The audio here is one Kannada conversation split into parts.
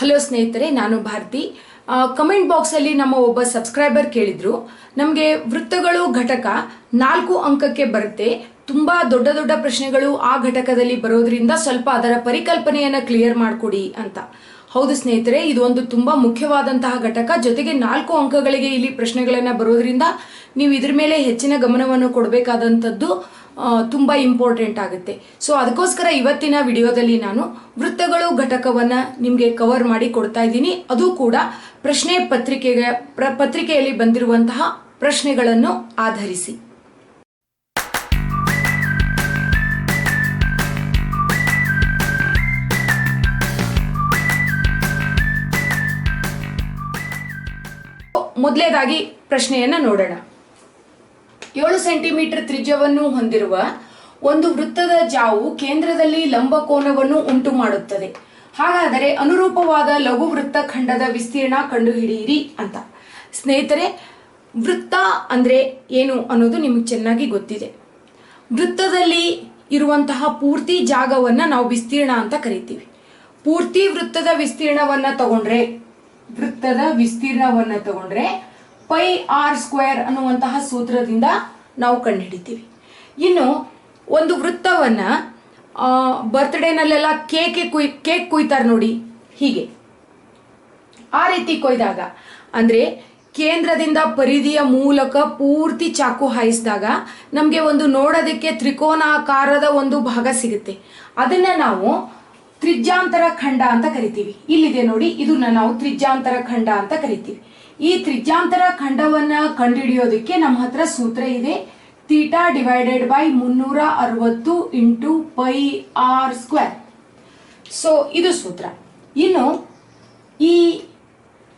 ಹಲೋ ಸ್ನೇಹಿತರೆ, ನಾನು ಭಾರತಿ. ಕಮೆಂಟ್ ಬಾಕ್ಸಲ್ಲಿ ನಮ್ಮ ಒಬ್ಬ ಸಬ್ಸ್ಕ್ರೈಬರ್ ಕೇಳಿದ್ರು. ನಮಗೆ ವೃತ್ತಗಳು ಘಟಕ ನಾಲ್ಕು ಅಂಕಕ್ಕೆ ಬರುತ್ತೆ. ತುಂಬಾ ದೊಡ್ಡ ದೊಡ್ಡ ಪ್ರಶ್ನೆಗಳು ಆ ಘಟಕದಲ್ಲಿ ಬರೋದ್ರಿಂದ ಸ್ವಲ್ಪ ಅದರ ಪರಿಕಲ್ಪನೆಯನ್ನ ಕ್ಲಿಯರ್ ಮಾಡಿಕೊಡಿ ಅಂತ. ಹೌದು ಸ್ನೇಹಿತರೆ, ಇದು ಒಂದು ತುಂಬಾ ಮುಖ್ಯವಾದಂತಹ ಘಟಕ. ಜೊತೆಗೆ ನಾಲ್ಕು ಅಂಕಗಳಿಗೆ ಇಲ್ಲಿ ಪ್ರಶ್ನೆಗಳನ್ನ ಬರೋದ್ರಿಂದ ನೀವು ಇದ್ರ ಮೇಲೆ ಹೆಚ್ಚಿನ ಗಮನವನ್ನು ಕೊಡಬೇಕಾದಂಥದ್ದು ತುಂಬಾ ಇಂಪಾರ್ಟೆಂಟ್ ಆಗುತ್ತೆ. ಸೊ ಅದಕ್ಕೋಸ್ಕರ ಇವತ್ತಿನ ವಿಡಿಯೋದಲ್ಲಿ ನಾನು ವೃತ್ತಗಳು, ಘಟಕವನ್ನ ನಿಮಗೆ ಕವರ್ ಮಾಡಿ ಕೊಡ್ತಾ ಇದ್ದೀನಿ. ಅದು ಕೂಡ ಪ್ರಶ್ನೆ ಪತ್ರಿಕೆಗೆ, ಪ್ರ- ಪತ್ರಿಕೆಯಲ್ಲಿ ಬಂದಿರುವಂತಹ ಪ್ರಶ್ನೆಗಳನ್ನು ಆಧರಿಸಿ. ಮೊದಲೇದಾಗಿ ಪ್ರಶ್ನೆಯನ್ನು ನೋಡೋಣ. ಏಳು ಸೆಂಟಿಮೀಟರ್ ತ್ರಿಜ್ಯವನ್ನು ಹೊಂದಿರುವ ಒಂದು ವೃತ್ತದ ಜಾವು ಕೇಂದ್ರದಲ್ಲಿ ಲಂಬಕೋನವನ್ನು ಉಂಟು ಮಾಡುತ್ತದೆ. ಹಾಗಾದರೆ ಅನುರೂಪವಾದ ಲಘು ವೃತ್ತ ಖಂಡದ ವಿಸ್ತೀರ್ಣ ಕಂಡುಹಿಡಿಯಿರಿ ಅಂತ. ಸ್ನೇಹಿತರೆ, ವೃತ್ತ ಅಂದ್ರೆ ಏನು ಅನ್ನೋದು ನಿಮಗೆ ಚೆನ್ನಾಗಿ ಗೊತ್ತಿದೆ. ವೃತ್ತದಲ್ಲಿ ಇರುವಂತಹ ಪೂರ್ತಿ ಜಾಗವನ್ನ ನಾವು ವಿಸ್ತೀರ್ಣ ಅಂತ ಕರಿತೀವಿ. ಪೂರ್ತಿ ವೃತ್ತದ ವಿಸ್ತೀರ್ಣವನ್ನ ತಗೊಂಡ್ರೆ, ವೃತ್ತದ ವಿಸ್ತೀರ್ಣವನ್ನ ತಗೊಂಡ್ರೆ ಪೈ ಆರ್ ಸ್ಕ್ವೇರ್ ಅನ್ನುವಂತಹ ಸೂತ್ರದಿಂದ ನಾವು ಕಂಡುಹಿಡಿತೀವಿ. ಇನ್ನು ಒಂದು ವೃತ್ತವನ್ನ ಬರ್ತ್ಡೇನಲ್ಲೆಲ್ಲ ಕೇಕೆ ಕುಯ್, ಕೇಕ್ ಕುಯ್ತಾರೆ ನೋಡಿ, ಹೀಗೆ. ಆ ರೀತಿ ಕೊಯ್ದಾಗ, ಅಂದ್ರೆ ಕೇಂದ್ರದಿಂದ ಪರಿಧಿಯ ಮೂಲಕ ಪೂರ್ತಿ ಚಾಕು ಹಾಯಿಸಿದಾಗ ನಮಗೆ ಒಂದು ನೋಡೋದಕ್ಕೆ ತ್ರಿಕೋನಾಕಾರದ ಒಂದು ಭಾಗ ಸಿಗುತ್ತೆ. ಅದನ್ನ ನಾವು ತ್ರಿಜ್ಯಾಂತರ ಖಂಡ ಅಂತ ಕರಿತೀವಿ. ಇಲ್ಲಿದೆ ನೋಡಿ, ಇದನ್ನ ನಾವು ತ್ರಿಜ್ಯಾಂತರ ಖಂಡ ಅಂತ ಕರಿತೀವಿ. ಈ ತ್ರಿಜ್ಯಾಂತರ ಖಂಡವನ್ನ ಕಂಡುಹಿಡಿಯೋದಕ್ಕೆ ನಮ್ಮ ಹತ್ರ ಸೂತ್ರ ಇದೆ. ತೀಟಾ ಡಿವೈಡೆಡ್ ಬೈ ಮುನ್ನೂರ ಅರವತ್ತು into pi R square. So ಇದು ಸೂತ್ರ. ಇನ್ನು ಈ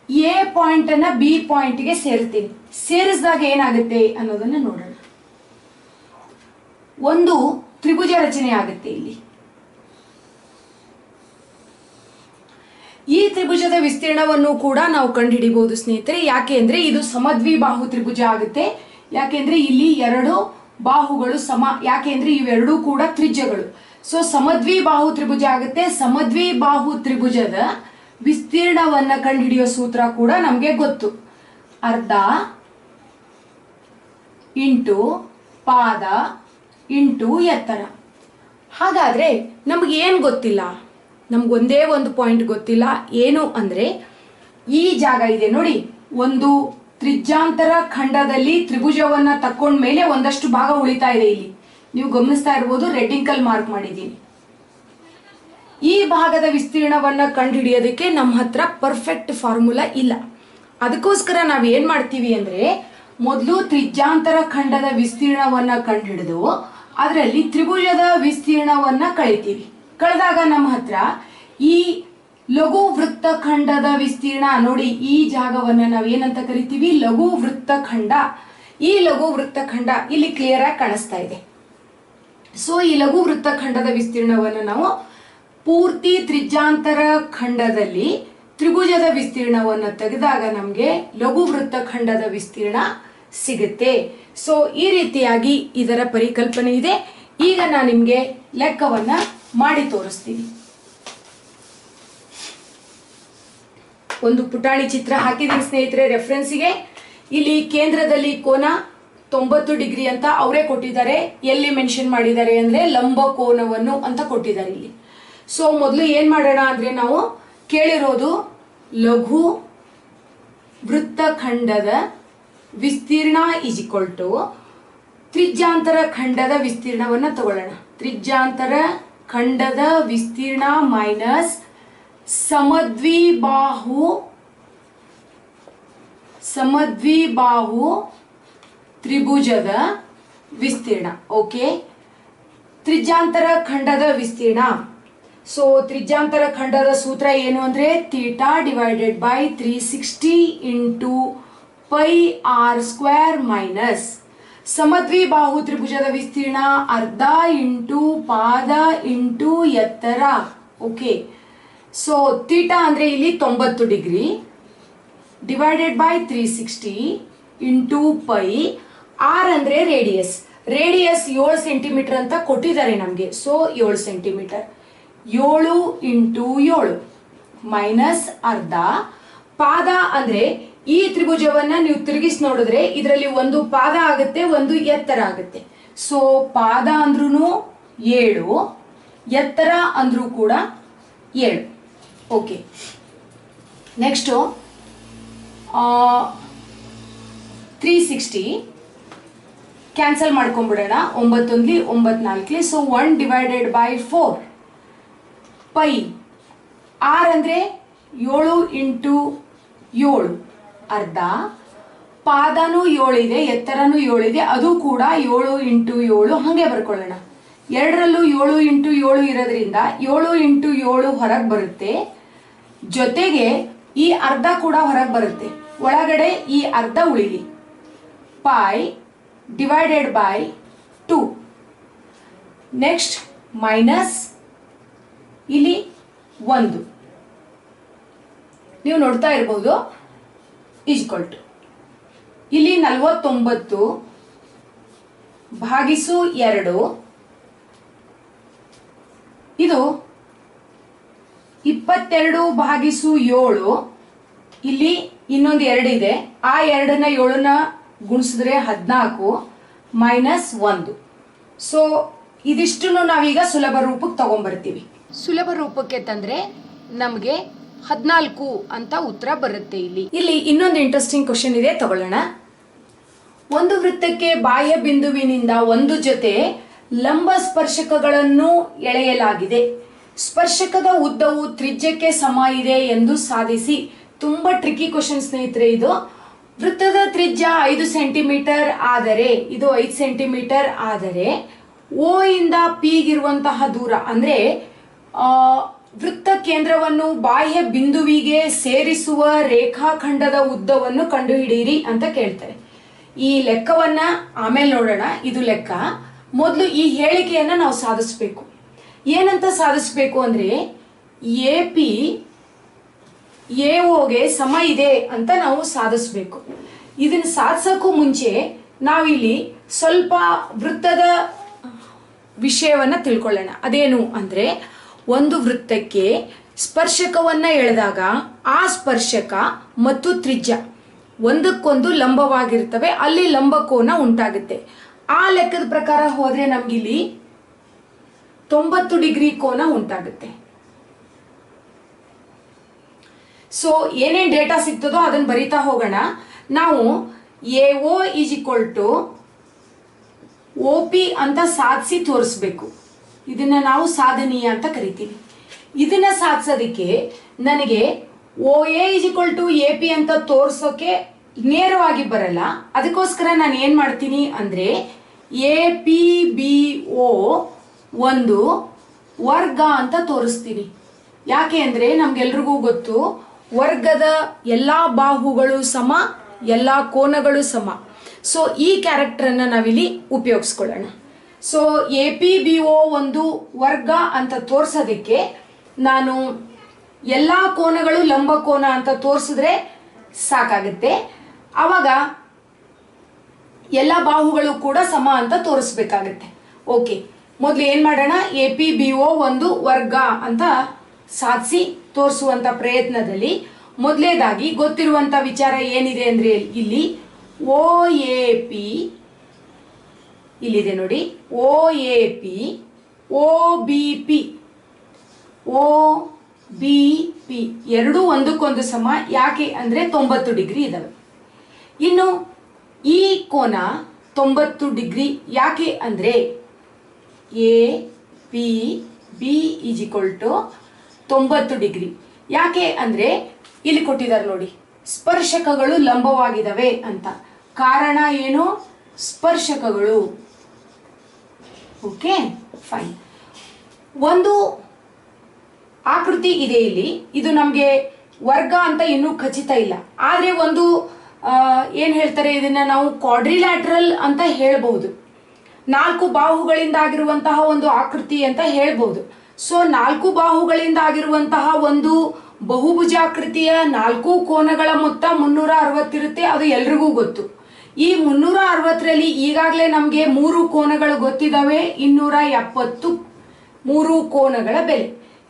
ಎ ಪಾಯಿಂಟ್ ಅನ್ನ ಬಿ ಪಾಯಿಂಟ್ಗೆ ಸೇರ್ತೀನಿ. ಸೇರಿಸಿದಾಗ ಏನಾಗುತ್ತೆ ಅನ್ನೋದನ್ನ ನೋಡೋಣ. ಒಂದು ತ್ರಿಭುಜ ರಚನೆ ಆಗುತ್ತೆ ಇಲ್ಲಿ ಈ ತ್ರಿಭುಜದ ವಿಸ್ತೀರ್ಣವನ್ನು ಕೂಡ ನಾವು ಕಂಡುಹಿಡಿಬಹುದು, ಸ್ನೇಹಿತರೆ. ಯಾಕೆ ಇದು ಸಮದ್ವಿಬಾಹು ತ್ರಿಭುಜ ಆಗುತ್ತೆ. ಯಾಕೆಂದ್ರೆ ಇಲ್ಲಿ ಎರಡು ಬಾಹುಗಳು ಸಮ ಯಾಕೆಂದ್ರೆ ಇವೆರಡೂ ಕೂಡ ತ್ರಿಜ್ಯಗಳು. ಸೊ ಸಮದ್ವಿಬಾಹು ತ್ರಿಭುಜ ಆಗುತ್ತೆ. ಸಮದ್ವಿ ಬಾಹು ತ್ರಿಭುಜದ ವಿಸ್ತೀರ್ಣವನ್ನ ಕಂಡುಹಿಡಿಯೋ ಸೂತ್ರ ಕೂಡ ನಮಗೆ ಗೊತ್ತು. ಅರ್ಧ ಇಂಟು ಪಾದ ಇಂಟು ಎತ್ತರ. ಹಾಗಾದ್ರೆ ನಮ್ಗೆ ಏನ್ ಗೊತ್ತಿಲ್ಲ? ನಮ್ಗೊಂದೇ ಒಂದು ಪಾಯಿಂಟ್ ಗೊತ್ತಿಲ್ಲ. ಏನು ಅಂದ್ರೆ, ಈ ಜಾಗ ಇದೆ ನೋಡಿ. ಒಂದು ತ್ರಿಜ್ಯಾಂತರ ಖಂಡದಲ್ಲಿ ತ್ರಿಭುಜವನ್ನ ತಕ್ಕೊಂಡ ಮೇಲೆ ಒಂದಷ್ಟು ಭಾಗ ಉಳಿತಾ ಇದೆ ಇಲ್ಲಿ. ನೀವು ಗಮನಿಸ್ತಾ ಇರ್ಬೋದು ರೆಡ್ಡಿಂಕಲ್ ಮಾರ್ಕ್ ಮಾಡಿದ್ದೀನಿ. ಈ ಭಾಗದ ವಿಸ್ತೀರ್ಣವನ್ನ ಕಂಡುಹಿಡಿಯೋದಕ್ಕೆ ನಮ್ಮ ಹತ್ರ ಪರ್ಫೆಕ್ಟ್ ಫಾರ್ಮುಲಾ ಇಲ್ಲ. ಅದಕ್ಕೋಸ್ಕರ ನಾವು ಏನ್ ಮಾಡ್ತೀವಿ ಅಂದ್ರೆ, ಮೊದಲು ತ್ರಿಜ್ಯಾಂತರ ಖಂಡದ ವಿಸ್ತೀರ್ಣವನ್ನ ಕಂಡುಹಿಡಿದು, ಅದರಲ್ಲಿ ತ್ರಿಭುಜದ ವಿಸ್ತೀರ್ಣವನ್ನ ಕಳಿತೀವಿ. ಕಳೆದಾಗ ನಮ್ಮ ಹತ್ರ ಈ ಲಘು ವೃತ್ತಖಂಡದ ವಿಸ್ತೀರ್ಣ ನೋಡಿ, ಈ ಜಾಗವನ್ನ ನಾವು ಏನಂತ ಕರಿತೀವಿ? ಲಘು ವೃತ್ತಖಂಡ ಈ ಲಘು ವೃತ್ತಖಂಡ ಇಲ್ಲಿ ಕ್ಲಿಯರ್ ಆಗಿ ಕಾಣಿಸ್ತಾ ಇದೆ. ಸೊ ಈ ಲಘು ವೃತ್ತಖಂಡದ ವಿಸ್ತೀರ್ಣವನ್ನು ನಾವು ಪೂರ್ತಿ ತ್ರಿಜ್ಯಾಂತರ ಖಂಡದಲ್ಲಿ ತ್ರಿಭುಜದ ವಿಸ್ತೀರ್ಣವನ್ನು ತೆಗೆದಾಗ ನಮಗೆ ಲಘು ವೃತ್ತಖಂಡದ ವಿಸ್ತೀರ್ಣ ಸಿಗುತ್ತೆ. ಸೊ ಈ ರೀತಿಯಾಗಿ ಇದರ ಪರಿಕಲ್ಪನೆ ಇದೆ. ಈಗ ನಾನು ನಿಮಗೆ ಲೆಕ್ಕವನ್ನ ಮಾಡಿ ತೋರಿಸ್ತೀನಿ ಒಂದು ಪುಟಾಣಿ ಚಿತ್ರ ಹಾಕಿದ್ದೀನಿ ಸ್ನೇಹಿತರೆ ರೆಫರೆನ್ಸಿಗೆ ಇಲ್ಲಿ ಕೇಂದ್ರದಲ್ಲಿ ಕೋನ ತೊಂಬತ್ತು ಡಿಗ್ರಿ ಅಂತ ಅವರೇ ಕೊಟ್ಟಿದ್ದಾರೆ. ಎಲ್ಲಿ ಮೆನ್ಷನ್ ಮಾಡಿದ್ದಾರೆ ಅಂದ್ರೆ ಲಂಬ ಕೋನವನ್ನು ಅಂತ ಕೊಟ್ಟಿದ್ದಾರೆ ಇಲ್ಲಿ. ಸೊ ಮೊದಲು ಏನ್ ಮಾಡೋಣ ಅಂದ್ರೆ ನಾವು ಕೇಳಿರೋದು ಲಘು ವೃತ್ತಖಂಡದ ವಿಸ್ತೀರ್ಣ ಈಸ್ ಇಕ್ವಲ್ ಟು ತ್ರಿಜ್ಯಾಂತರ ಖಂಡದ ವಿಸ್ತೀರ್ಣವನ್ನು ತಗೊಳ್ಳೋಣ. ತ್ರಿಜ್ಯಾಂತರ ಖಂಡದ ವಿಸ್ತೀರ್ಣ ಮೈನಸ್ ಸಮದ್ವಿಬಾಹು ಸಮದ್ವಿಬಾಹು ತ್ರಿಭುಜದ ವಿಸ್ತೀರ್ಣ ಓಕೆ ತ್ರಿಜ್ಯಾಂತರ ಖಂಡದ ವಿಸ್ತೀರ್ಣ. ಸೊ ತ್ರಿಜ್ಯಾಂತರ ಖಂಡದ ಸೂತ್ರ ಏನು ಅಂದ್ರೆ theta divided by three sixty into pi r square minus ಸಮದ್ವಿಬಾಹು ತ್ರಿಭುಜದ ವಿಸ್ತೀರ್ಣ ಅರ್ಧ ಇಂಟು ಪಾದ ಇಂಟು ಎತ್ತರ. ಓಕೆ ಸೊ ತೀಟ ಅಂದ್ರೆ ಇಲ್ಲಿ ತೊಂಬತ್ತು degree divided by three sixty into pi r ಅಂದ್ರೆ ರೇಡಿಯಸ್ ರೇಡಿಯಸ್ ಏಳು ಸೆಂಟಿಮೀಟರ್ ಅಂತ ಕೊಟ್ಟಿದ್ದಾರೆ ನಮಗೆ. ಸೊ ಏಳು ಸೆಂಟಿಮೀಟರ್ ಏಳು ಇಂಟು ಏಳು ಮೈನಸ್ ಅರ್ಧ ಪಾದ ಅಂದ್ರೆ ಈ ತ್ರಿಭುಜವನ್ನ ನೀವು ತಿರುಗಿಸಿ ನೋಡಿದ್ರೆ ಇದರಲ್ಲಿ ಒಂದು ಪಾದ ಆಗುತ್ತೆ, ಒಂದು ಎತ್ತರ ಆಗುತ್ತೆ. ಸೊ ಪಾದ ಅಂದ್ರೂ ಏಳು, ಎತ್ತರ ಅಂದ್ರೂ ಕೂಡ ಏಳು. Okay next three sixty cancel ಮಾಡ್ಕೊಂಡ್ಬಿಡೋಣ. ಒಂಬತ್ತೊಂದ್ಲಿ, ಒಂಬತ್ನಾಲ್ಕಲಿ. So one divided by four pi. R ಅಂದರೆ ಏಳು ಇಂಟು ಏಳು. ಅರ್ಧ. ಪಾದನೂ ಏಳಿದೆ, ಎತ್ತರನೂ ಏಳಿದೆ, ಅದು ಕೂಡ ಏಳು ಇಂಟು ಏಳು ಹಾಗೆ ಬರ್ಕೊಳ್ಳೋಣ. ಎರಡರಲ್ಲೂ ಏಳು ಇಂಟು ಏಳು ಇರೋದ್ರಿಂದ ಏಳು ಇಂಟು ಏಳು ಹೊರಗೆ ಬರುತ್ತೆ. ಜೊತೆಗೆ ಈ ಅರ್ಧ ಕೂಡ ಹೊರಗೆ ಬರುತ್ತೆ. ಒಳಗಡೆ ಈ ಅರ್ಧ ಉಳಿಲಿ. Pi divided by two. Next minus. ಇಲ್ಲಿ ಒಂದು. ನೀವು ನೋಡ್ತಾ ಇರ್ಬೋದು. ಈಜ್ಕೊಲ್ ಟು ಇಲ್ಲಿ ನಲವತ್ತೊಂಬತ್ತು, ಭಾಗಿಸು ಎರಡು. ಇದು ಇಪ್ಪತ್ತೆರಡು ಭಾಗಿಸು ಏಳು. ಇಲ್ಲಿ ಇನ್ನೊಂದು ಎರಡು ಇದೆ. ಆ ಎರಡನ್ನ ಏಳನ್ನ ಗುಣಿಸಿದ್ರೆ ಹದಿನಾಲ್ಕು ಮೈನಸ್ ಒಂದು. ಸೊ ಇದಿಷ್ಟು ನಾವೀಗ ಸುಲಭ ರೂಪಕ್ಕೆ ತಗೊಂಡ್ಬರ್ತೀವಿ. ಸುಲಭ ರೂಪಕ್ಕೆ ತಂದ್ರೆ ನಮಗೆ ಹದಿನಾಲ್ಕು ಅಂತ ಉತ್ತರ ಬರುತ್ತೆ ಇಲ್ಲಿ. ಇಲ್ಲಿ ಇನ್ನೊಂದು ಇಂಟ್ರೆಸ್ಟಿಂಗ್ ಕ್ವಶನ್ ಇದೆ, ತಗೊಳ್ಳೋಣ. ಒಂದು ವೃತ್ತಕ್ಕೆ ಬಾಹ್ಯ ಬಿಂದುವಿನಿಂದ ಒಂದು ಜೊತೆ ಲಂಬ ಸ್ಪರ್ಶಕಗಳನ್ನು ಎಳೆಯಲಾಗಿದೆ. ಸ್ಪರ್ಶಕದ ಉದ್ದವು ತ್ರಿಜ್ಯಕ್ಕೆ ಸಮ ಇದೆ ಎಂದು ಸಾಧಿಸಿ. ತುಂಬಾ ಟ್ರಿಕಿ ಕ್ವಶನ್ ಸ್ನೇಹಿತರೆ ಇದು. ವೃತ್ತದ ತ್ರಿಜ್ಯ ಐದು ಸೆಂಟಿಮೀಟರ್ ಆದರೆ, ಇದು ಐದು ಸೆಂಟಿಮೀಟರ್ ಆದರೆ ಓ ಇಂದ ಪಿಗಿರುವಂತಹ ದೂರ, ಅಂದ್ರೆ ವೃತ್ತ ಕೇಂದ್ರವನ್ನು ಬಾಹ್ಯ ಬಿಂದುವಿಗೆ ಸೇರಿಸುವ ರೇಖಾಖಂಡದ ಉದ್ದವನ್ನು ಕಂಡುಹಿಡಿಯಿರಿ ಅಂತ ಕೇಳ್ತಾರೆ. ಈ ಲೆಕ್ಕವನ್ನ ಆಮೇಲೆ ನೋಡೋಣ. ಇದು ಲೆಕ್ಕ. ಮೊದಲು ಈ ಹೇಳಿಕೆಯನ್ನ ನಾವು ಸಾಧಿಸ್ಬೇಕು. ಏನಂತ ಸಾಧಿಸ್ಬೇಕು ಅಂದ್ರೆ, ಎ ಪಿ, ಎ ಓಗೆ ಸಮ ಇದೆ ಅಂತ ನಾವು ಸಾಧಿಸ್ಬೇಕು. ಇದನ್ನ ಸಾಧಿಸೋಕ್ಕೂ ಮುಂಚೆ ನಾವಿಲ್ಲಿ ಸ್ವಲ್ಪ ವೃತ್ತದ ವಿಷಯವನ್ನ ತಿಳ್ಕೊಳ್ಳೋಣ. ಅದೇನು ಅಂದ್ರೆ ಒಂದು ವೃತ್ತಕ್ಕೆ ಸ್ಪರ್ಶಕವನ್ನ ಎಳೆದಾಗ ಆ ಸ್ಪರ್ಶಕ ಮತ್ತು ತ್ರಿಜ್ಯ ಒಂದಕ್ಕೊಂದು ಲಂಬವಾಗಿರ್ತವೆ. ಅಲ್ಲಿ ಲಂಬಕೋನ ಉಂಟಾಗುತ್ತೆ. ಆ ಲೆಕ್ಕದ ಪ್ರಕಾರ ಹೋದ್ರೆ ನಮ್ಗಿಲ್ಲಿ ತೊಂಬತ್ತು ಡಿಗ್ರಿ ಕೋನ ಉಂಟಾಗುತ್ತೆ. ಸೊ ಏನೇನ್ ಡೇಟಾ ಸಿಗ್ತದೋ ಅದನ್ನ ಬರಿತಾ ಹೋಗೋಣ. ನಾವು A O is equal to O P ಅಂತ ಸಾಧಿಸಿ ತೋರಿಸ್ಬೇಕು. ಇದನ್ನ ನಾವು ಸಾಧನೀಯ ಅಂತ ಕರಿತೀವಿ. ಇದನ್ನ ಸಾಧಿಸೋದಕ್ಕೆ ನನಗೆ O A is equal to A P ಅಂತ ತೋರ್ಸೋಕೆ ನೇರವಾಗಿ ಬರಲ್ಲ. ಅದಕ್ಕೋಸ್ಕರ ನಾನು ಏನು ಮಾಡ್ತೀನಿ ಅಂದ್ರೆ ಎ ಪಿ ಬಿ ಓ ಒಂದು ವರ್ಗ ಅಂತ ತೋರಿಸ್ತೀನಿ. ಯಾಕೆ ಅಂದರೆ ನಮ್ಗೆಲ್ರಿಗೂ ಗೊತ್ತು, ವರ್ಗದ ಎಲ್ಲಾ ಬಾಹುಗಳು ಸಮ, ಎಲ್ಲಾ ಕೋನಗಳು ಸಮ. ಸೊ ಈ ಕ್ಯಾರೆಕ್ಟರ್ ಅನ್ನ ನಾವಿಲ್ಲಿ ಉಪಯೋಗಿಸ್ಕೊಳ್ಳೋಣ. So A P B O ಒಂದು ವರ್ಗ ಅಂತ ತೋರಿಸೋದಕ್ಕೆ ನಾನು ಎಲ್ಲ ಕೋನಗಳು ಲಂಬ ಕೋನ ಅಂತ ತೋರಿಸಿದ್ರೆ ಸಾಕಾಗುತ್ತೆ. ಆವಾಗ ಎಲ್ಲ ಬಾಹುಗಳು ಕೂಡ ಸಮ ಅಂತ ತೋರಿಸ್ಬೇಕಾಗತ್ತೆ. ಓಕೆ ಮೊದಲು ಏನು ಮಾಡೋಣ? ಎ ಪಿ ಬಿ ಒ ಒಂದು ವರ್ಗ ಅಂತ ಸಾಧಿಸಿ ತೋರಿಸುವಂತ ಪ್ರಯತ್ನದಲ್ಲಿ ಮೊದಲೇದಾಗಿ ಗೊತ್ತಿರುವಂತ ವಿಚಾರ ಏನಿದೆ ಅಂದರೆ ಇಲ್ಲಿ ಓ ಎ ಪಿ ಇಲ್ಲಿದೆ ನೋಡಿ. O A P O B P O B P ಎರಡೂ ಒಂದಕ್ಕೊಂದು ಸಮ. ಯಾಕೆ ಅಂದ್ರೆ ತೊಂಬತ್ತು ಡಿಗ್ರಿ ಇದ್ದಾವೆ ಇನ್ನು ಈ ಕೋನ ತೊಂಬತ್ತು ಡಿಗ್ರಿ ಯಾಕೆ ಅಂದ್ರೆ A P B is equal to ತೊಂಬತ್ತು ಡಿಗ್ರಿ. ಯಾಕೆ ಅಂದ್ರೆ ಇಲ್ಲಿ ಕೊಟ್ಟಿದ್ದಾರೆ ನೋಡಿ. ಸ್ಪರ್ಶಕಗಳು ಲಂಬವಾಗಿದ್ದಾವೆ ಅಂತ. ಕಾರಣ ಏನು? ಸ್ಪರ್ಶಕಗಳು. ಓಕೆ ಫೈನ್ ಒಂದು ಆಕೃತಿ ಇದೆ ಇಲ್ಲಿ. ಇದು ನಮಗೆ ವರ್ಗ ಅಂತ ಇನ್ನೂ ಖಚಿತ ಇಲ್ಲ. ಆದರೆ ಒಂದು ಏನು ಹೇಳ್ತಾರೆ, ಇದನ್ನ ನಾವು ಕ್ವಾಡ್ರಿಲ್ಯಾಟ್ರಲ್ ಅಂತ ಹೇಳ್ಬಹುದು ನಾಲ್ಕು ಬಾಹುಗಳಿಂದ ಆಗಿರುವಂತಹ ಒಂದು ಆಕೃತಿ ಅಂತ ಹೇಳ್ಬಹುದು ಸೊ ನಾಲ್ಕು ಬಾಹುಗಳಿಂದ ಆಗಿರುವಂತಹ ಒಂದು ಬಹುಭುಜಾಕೃತಿಯ ನಾಲ್ಕು ಕೋನಗಳ ಮೊತ್ತ ಮುನ್ನೂರ ಅರವತ್ತಿರುತ್ತೆ ಅದು ಎಲ್ರಿಗೂ ಗೊತ್ತು. ಈ ಮುನ್ನೂರ ಅರವತ್ತರಲ್ಲಿ ಈಗಾಗಲೇ ನಮಗೆ ಮೂರು ಕೋನಗಳು ಗೊತ್ತಿದ್ದಾವೆ ಇನ್ನೂರ ಎಪ್ಪತ್ತು ಮೂರು ಕೋನಗಳ ಬೆಲೆ.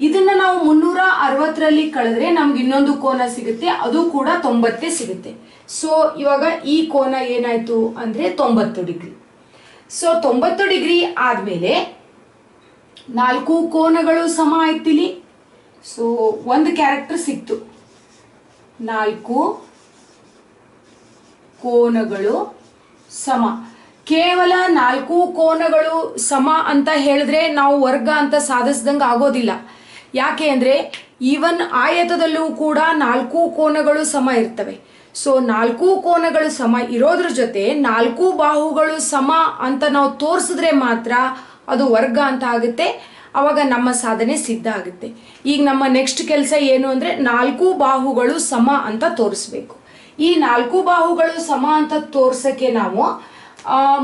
ಇದನ್ನ ನಾವು ಮುನ್ನೂರ ಅರವತ್ತರಲ್ಲಿ ಕಳೆದ್ರೆ ನಮ್ಗೆ ಇನ್ನೊಂದು ಕೋನ ಸಿಗುತ್ತೆ, ಅದು ಕೂಡ ತೊಂಬತ್ತೇ ಸಿಗುತ್ತೆ. ಸೊ ಇವಾಗ ಈ ಕೋನ ಏನಾಯ್ತು ಅಂದ್ರೆ ತೊಂಬತ್ತು ಡಿಗ್ರಿ. ಸೊ ತೊಂಬತ್ತು ಡಿಗ್ರಿ ಆದ್ಮೇಲೆ ನಾಲ್ಕು ಕೋನಗಳು ಸಮ ಆಯ್ತಿಲಿ ಸೊ ಒಂದು ಕ್ಯಾರೆಕ್ಟರ್ ಸಿಕ್ತು. ನಾಲ್ಕು ಕೋನಗಳು ಸಮ. ಕೇವಲ ನಾಲ್ಕು ಕೋನಗಳು ಸಮ ಅಂತ ಹೇಳಿದ್ರೆ ನಾವು ವರ್ಗ ಅಂತ ಸಾಧಿಸ್ದಂಗೆ ಆಗೋದಿಲ್ಲ. ಯಾಕೆ ಅಂದರೆ ಈವನ್ ಆಯತದಲ್ಲೂ ಕೂಡ ನಾಲ್ಕು ಕೋನಗಳು ಸಮ ಇರ್ತವೆ. ಸೊ ನಾಲ್ಕು ಕೋನಗಳು ಸಮ ಇರೋದ್ರ ಜೊತೆ ನಾಲ್ಕು ಬಾಹುಗಳು ಸಮ ಅಂತ ನಾವು ತೋರಿಸಿದ್ರೆ ಮಾತ್ರ ಅದು ವರ್ಗ ಅಂತ ಆಗುತ್ತೆ. ಅವಾಗ ನಮ್ಮ ಸಾಧನೆ ಸಿದ್ಧ ಆಗುತ್ತೆ. ಈಗ ನಮ್ಮ ನೆಕ್ಸ್ಟ್ ಕೆಲಸ ಏನು ಅಂದ್ರೆ ನಾಲ್ಕು ಬಾಹುಗಳು ಸಮ ಅಂತ ತೋರಿಸ್ಬೇಕು. ಈ ನಾಲ್ಕು ಬಾಹುಗಳು ಸಮ ಅಂತ ತೋರ್ಸಕ್ಕೆ ನಾವು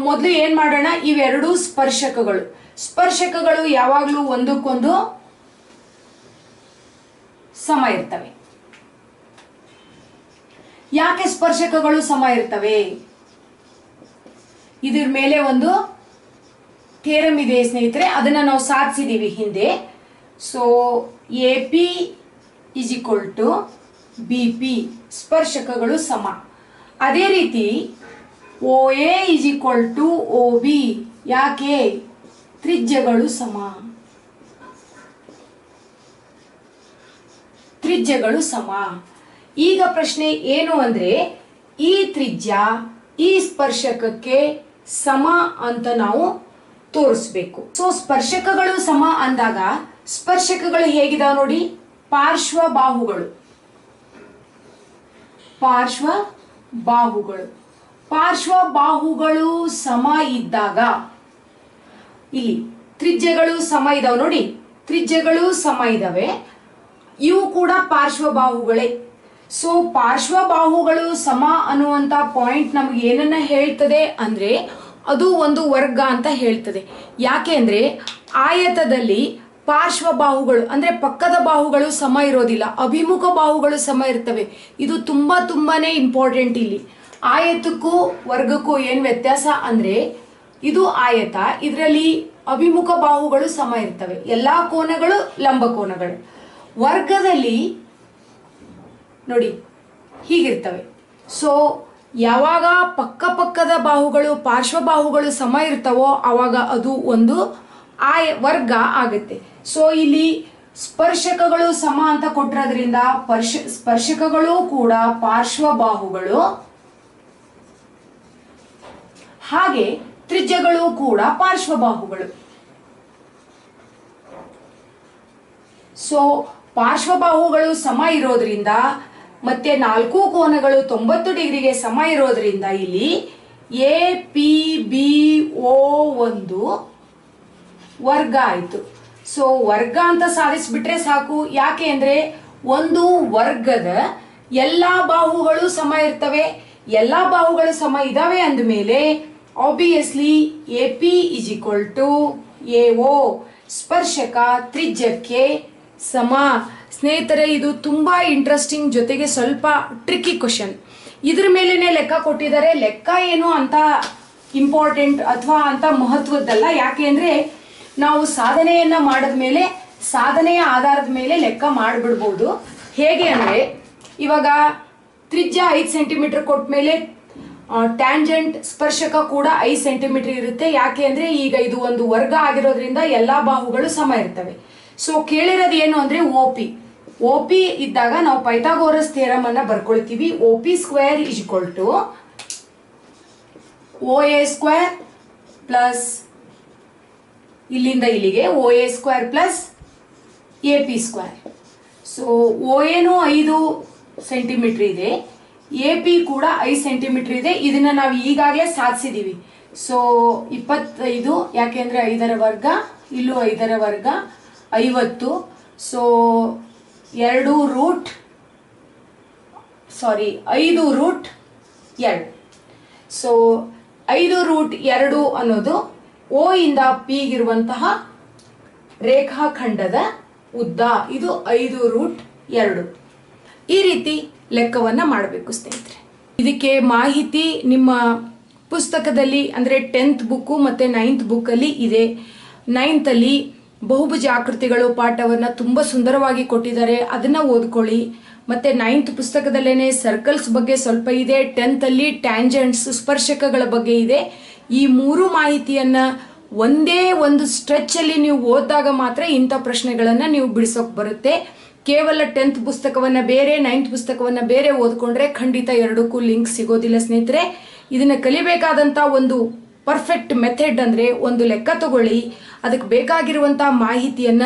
ಮೊದಲು ಏನ್ ಮಾಡೋಣ? ಇವೆರಡು ಸ್ಪರ್ಶಕಗಳು. ಸ್ಪರ್ಶಕಗಳು ಯಾವಾಗಲೂ ಒಂದಕ್ಕೊಂದು ಸಮ ಇರ್ತವೆ. ಯಾಕೆ ಸ್ಪರ್ಶಕಗಳು ಸಮ ಇರ್ತವೆ? ಇದ್ರ ಮೇಲೆ ಒಂದು ಥೇರಮ್ ಇದೆ ಸ್ನೇಹಿತರೆ, ಅದನ್ನ ನಾವು ಸಾಧಿಸಿದೀವಿ ಹಿಂದೆ. So A P is equal to B P ಸ್ಪರ್ಶಕಗಳು ಸಮ. ಅದೇ ರೀತಿ O A is equal to O B ಯಾಕೆ? ತ್ರಿಜ್ಯಗಳು ಸಮ. ತ್ರಿಜ್ಯಗಳು ಸಮ. ಈಗ ಪ್ರಶ್ನೆ ಏನು ಅಂದ್ರೆ ಈ ತ್ರಿಜ್ಯ ಈ ಸ್ಪರ್ಶಕಕ್ಕೆ ಸಮ ಅಂತ ನಾವು ತೋರಿಸ್ಬೇಕು. ಸೊ ಸ್ಪರ್ಶಕಗಳು ಸಮ ಅಂದಾಗ ಸ್ಪರ್ಶಕಗಳು ಹೇಗಿದಾವ ನೋಡಿ? ಪಾರ್ಶ್ವ ಬಾಹುಗಳು. ಪಾರ್ಶ್ವ ಬಾಹುಗಳು. ಪಾರ್ಶ್ವ ಬಾಹುಗಳು ಸಮ ಇದ್ದಾಗ, ಇಲ್ಲಿ ತ್ರಿಜ್ಯಗಳು ಸಮ ಇದಾವೆ ನೋಡಿ. ತ್ರಿಜ್ಯಗಳು ಸಮ ಇದಾವೆ. ಇವು ಕೂಡ ಪಾರ್ಶ್ವಬಾಹುಗಳೇ ಸೊ ಪಾರ್ಶ್ವಬಾಹುಗಳು ಸಮ ಅನ್ನುವಂತ ಪಾಯಿಂಟ್ ನಮ್ಗೆ ಏನನ್ನ ಹೇಳ್ತದೆ ಅಂದ್ರೆ ಅದು ಒಂದು ವರ್ಗ ಅಂತ ಹೇಳ್ತದೆ. ಯಾಕೆ ಅಂದ್ರೆ ಆಯತದಲ್ಲಿ ಪಾರ್ಶ್ವ ಬಾಹುಗಳು, ಅಂದ್ರೆ ಪಕ್ಕದ ಬಾಹುಗಳು ಸಮ ಇರೋದಿಲ್ಲ, ಅಭಿಮುಖ ಬಾಹುಗಳು ಸಮ ಇರ್ತವೆ. ಇದು ತುಂಬಾ ತುಂಬಾನೇ ಇಂಪಾರ್ಟೆಂಟ್ ಇಲ್ಲಿ. ಆಯತಕ್ಕೂ ವರ್ಗಕ್ಕೂ ಏನ್ ವ್ಯತ್ಯಾಸ ಅಂದ್ರೆ, ಇದು ಆಯತ, ಇದರಲ್ಲಿ ಅಭಿಮುಖ ಬಾಹುಗಳು ಸಮ ಇರ್ತವೆ. ಎಲ್ಲಾ ಕೋನಗಳು ಲಂಬ ಕೋನಗಳು. ವರ್ಗದಲ್ಲಿ ನೋಡಿ, ಹೀಗಿರ್ತವೆ. ಸೊ ಯಾವಾಗ ಪಕ್ಕ ಪಕ್ಕದ ಬಾಹುಗಳು, ಪಾರ್ಶ್ವ ಬಾಹುಗಳು ಸಮ ಇರ್ತವೋ, ಅವಾಗ ಅದು ಒಂದು ಆಯ ವರ್ಗ ಆಗುತ್ತೆ. ಸೊ ಇಲ್ಲಿ ಸ್ಪರ್ಶಕಗಳು ಸಮ ಅಂತ ಕೊಟ್ಟಿರೋದ್ರಿಂದ ಪರ್ಶ ಸ್ಪರ್ಶಕಗಳು ಕೂಡ ಪಾರ್ಶ್ವ ಬಾಹುಗಳು, ಹಾಗೆ ತ್ರಿಜ್ಯಗಳು ಕೂಡ ಪಾರ್ಶ್ವಬಾಹುಗಳು ಸೊ ಪಾರ್ಶ್ವಬಾಹುಗಳು ಸಮ ಇರೋದ್ರಿಂದ ಮತ್ತೆ ನಾಲ್ಕು ಕೋನಗಳು ತೊಂಬತ್ತು ಡಿಗ್ರಿಗೆ ಸಮ ಇರೋದ್ರಿಂದ ಇಲ್ಲಿ ಎ ಪಿ ಬಿ ಓ ಒಂದು ವರ್ಗ ಆಯ್ತು. ಸೊ ವರ್ಗ ಅಂತ ಸಾಧಿಸ್ಬಿಟ್ರೆ ಸಾಕು. ಯಾಕೆ ಅಂದ್ರೆ ಒಂದು ವರ್ಗದ ಎಲ್ಲಾ ಬಾಹುಗಳು ಸಮ ಇರ್ತವೆ. ಎಲ್ಲಾ ಬಾಹುಗಳು ಸಮ ಇದಾವೆ ಅಂದಮೇಲೆ obviously A P is equal to A O ಸ್ಪರ್ಶಕ ತ್ರಿಜ್ಯಕ್ಕೆ ಸಮ. ಸ್ನೇಹಿತರೆ, ಇದು ತುಂಬಾ ಇಂಟ್ರೆಸ್ಟಿಂಗ್ ಜೊತೆಗೆ ಸ್ವಲ್ಪ ಟ್ರಿಕ್ಕಿ ಕ್ವಶನ್ ಇದ್ರ ಮೇಲೇನೆ ಲೆಕ್ಕ ಕೊಟ್ಟಿದ್ದಾರೆ. ಲೆಕ್ಕ ಏನು ಅಂತ ಇಂಪಾರ್ಟೆಂಟ್ ಅಥವಾ ಅಂತ ಮಹತ್ವದ್ದಲ್ಲ. ಯಾಕೆ ಅಂದ್ರೆ ನಾವು ಸಾಧನೆಯನ್ನ ಮಾಡಿದ ಮೇಲೆ, ಸಾಧನೆಯ ಆಧಾರದ ಮೇಲೆ ಲೆಕ್ಕ ಮಾಡಿಬಿಡ್ಬೋದು. ಹೇಗೆ ಅಂದ್ರೆ, ಇವಾಗ ತ್ರಿಜ್ಯ ಐದು ಸೆಂಟಿಮೀಟರ್ ಕೊಟ್ಟ ಮೇಲೆ ಟ್ಯಾಂಜೆಂಟ್ ಸ್ಪರ್ಶಕ ಕೂಡ ಐದು ಸೆಂಟಿಮೀಟರ್ ಇರುತ್ತೆ. ಯಾಕೆ ಅಂದ್ರೆ, ಈಗ ಇದು ಒಂದು ವರ್ಗ ಆಗಿರೋದ್ರಿಂದ ಎಲ್ಲಾ ಬಾಹುಗಳು ಸಮ ಇರ್ತವೆ. ಸೊ ಕೇಳಿರೋದು ಏನು ಅಂದ್ರೆ ಓ ಪಿ ಓ ಪಿ ಇದ್ದಾಗ ನಾವು ಪೈಥಾಗೋರಸ್ ಥಿಯರಮ್ ಅನ್ನ ಬರ್ಕೊಳ್ತೀವಿ O P square to O A square plus ಇಲ್ಲಿಂದ ಇಲ್ಲಿಗೆ O A square plus A P square so O ಎನು ಐದು ಸೆಂಟಿಮೀಟರ್ ಇದೆ ಎ ಪಿ ಕೂಡ ಐದು ಸೆಂಟಿಮೀಟರ್ ಇದೆ. ಇದನ್ನ ನಾವು ಈಗಾಗಲೇ ಸಾಧಿಸಿದೀವಿ. ಸೊ ಇಪ್ಪತ್ತೈದು, ಯಾಕೆಂದ್ರೆ ಐದರ ವರ್ಗ, ಇಲ್ಲೂ ಐದರ ವರ್ಗ, ಐವತ್ತು. ಸೊ ಎರಡು ರೂಟ್ ಸಾರಿ ಐದು ರೂಟ್ ಎರಡು. ಸೊ ಐದು ರೂಟ್ ಎರಡು ಅನ್ನೋದು ಓ ಇಂದ ಪಿಗಿರುವಂತಹ ರೇಖಾಖಂಡದ ಉದ್ದ. ಇದು ಐದು ರೂಟ್ ಎರಡು. ಈ ರೀತಿ ಲೆಕ್ಕವನ್ನ ಮಾಡಬೇಕು ಸ್ನೇಹಿತರೆ. ಇದಕ್ಕೆ ಮಾಹಿತಿ ನಿಮ್ಮ ಪುಸ್ತಕದಲ್ಲಿ, ಅಂದ್ರೆ ಟೆಂತ್ ಬುಕ್ಕು ಮತ್ತೆ ನೈನ್ತ್ ಬುಕ್ಕಲ್ಲಿ ಇದೆ. ನೈನ್ತಲ್ಲಿ ಬಹುಭುಜ ಆಕೃತಿಗಳು ಪಾಠವನ್ನು ತುಂಬ ಸುಂದರವಾಗಿ ಕೊಟ್ಟಿದ್ದಾರೆ. ಅದನ್ನು ಓದ್ಕೊಳ್ಳಿ. ಮತ್ತೆ ನೈನ್ತ್ ಪುಸ್ತಕದಲ್ಲೇ ಸರ್ಕಲ್ಸ್ ಬಗ್ಗೆ ಸ್ವಲ್ಪ ಇದೆ. ಟೆಂತಲ್ಲಿ ಟ್ಯಾಂಜೆಂಟ್ಸ್ ಸ್ಪರ್ಶಕಗಳ ಬಗ್ಗೆ ಇದೆ. ಈ ಮೂರು ಮಾಹಿತಿಯನ್ನ ಒಂದೇ ಒಂದು ಸ್ಟ್ರೆಚ್ಚಲ್ಲಿ ನೀವು ಓದಿದಾಗ ಮಾತ್ರ ಇಂಥ ಪ್ರಶ್ನೆಗಳನ್ನು ನೀವು ಬಿಡಿಸೋಕೆ ಬರುತ್ತೆ. ಕೇವಲ ಟೆಂತ್ ಪುಸ್ತಕವನ್ನ ಬೇರೆ ನೈನ್ತ್ ಪುಸ್ತಕವನ್ನ ಬೇರೆ ಓದ್ಕೊಂಡ್ರೆ ಖಂಡಿತ ಎರಡಕ್ಕೂ ಲಿಂಕ್ ಸಿಗೋದಿಲ್ಲ ಸ್ನೇಹಿತರೆ. ಇದನ್ನ ಕಲಿಬೇಕಾದಂತ ಒಂದು ಪರ್ಫೆಕ್ಟ್ ಮೆಥಡ್ ಅಂದ್ರೆ ಒಂದು ಲೆಕ್ಕ ತಗೊಳ್ಳಿ. ಅದಕ್ಕೆ ಬೇಕಾಗಿರುವಂಥ ಮಾಹಿತಿಯನ್ನ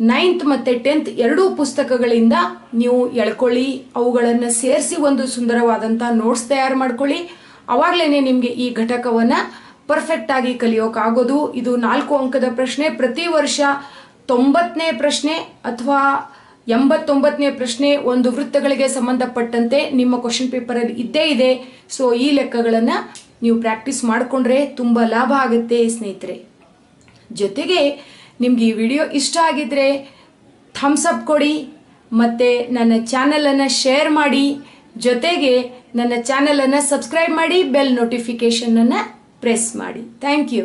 ನೈನ್ತ್ ಮತ್ತೆ ಟೆಂತ್ ಎರಡೂ ಪುಸ್ತಕಗಳಿಂದ ನೀವು ಎಳ್ಕೊಳ್ಳಿ. ಅವುಗಳನ್ನು ಸೇರಿಸಿ ಒಂದು ಸುಂದರವಾದಂಥ ನೋಟ್ಸ್ ತಯಾರು ಮಾಡ್ಕೊಳ್ಳಿ. ಅವಾಗಲೇ ನಿಮಗೆ ಈ ಘಟಕವನ್ನ ಪರ್ಫೆಕ್ಟ್ ಆಗಿ ಕಲಿಯೋಕ್ಕಾಗೋದು ಇದು ನಾಲ್ಕು ಅಂಕದ ಪ್ರಶ್ನೆ. ಪ್ರತಿ ವರ್ಷ ತೊಂಬತ್ತನೇ ಪ್ರಶ್ನೆ ಅಥವಾ ಎಂಬತ್ತೊಂಬತ್ತನೇ ಪ್ರಶ್ನೆ ಒಂದು ವೃತ್ತಗಳಿಗೆ ಸಂಬಂಧಪಟ್ಟಂತೆ ನಿಮ್ಮ ಕ್ವಶನ್ ಪೇಪರಲ್ಲಿ ಇದ್ದೇ ಇದೆ. ಸೊ ಈ ಲೆಕ್ಕಗಳನ್ನು ನೀವು ಪ್ರಾಕ್ಟೀಸ್ ಮಾಡಿಕೊಂಡ್ರೆ ತುಂಬ ಲಾಭ ಆಗುತ್ತೆ ಸ್ನೇಹಿತರೆ. ಜೊತೆಗೆ ನಿಮಗೆ ಈ ವಿಡಿಯೋ ಇಷ್ಟ ಆಗಿದ್ರೆ ಥಮ್ಸ್ ಅಪ್ ಕೊಡಿ, ಮತ್ತೆ ನನ್ನ ಚಾನಲನ್ನು ಶೇರ್ ಮಾಡಿ. ಜೊತೆಗೆ ನನ್ನ ಚಾನಲನ್ನು ಸಬ್ಸ್ಕ್ರೈಬ್ ಮಾಡಿ ಬೆಲ್ ನೋಟಿಫಿಕೇಷನನ್ನು ಪ್ರೆಸ್ ಮಾಡಿ. Thank you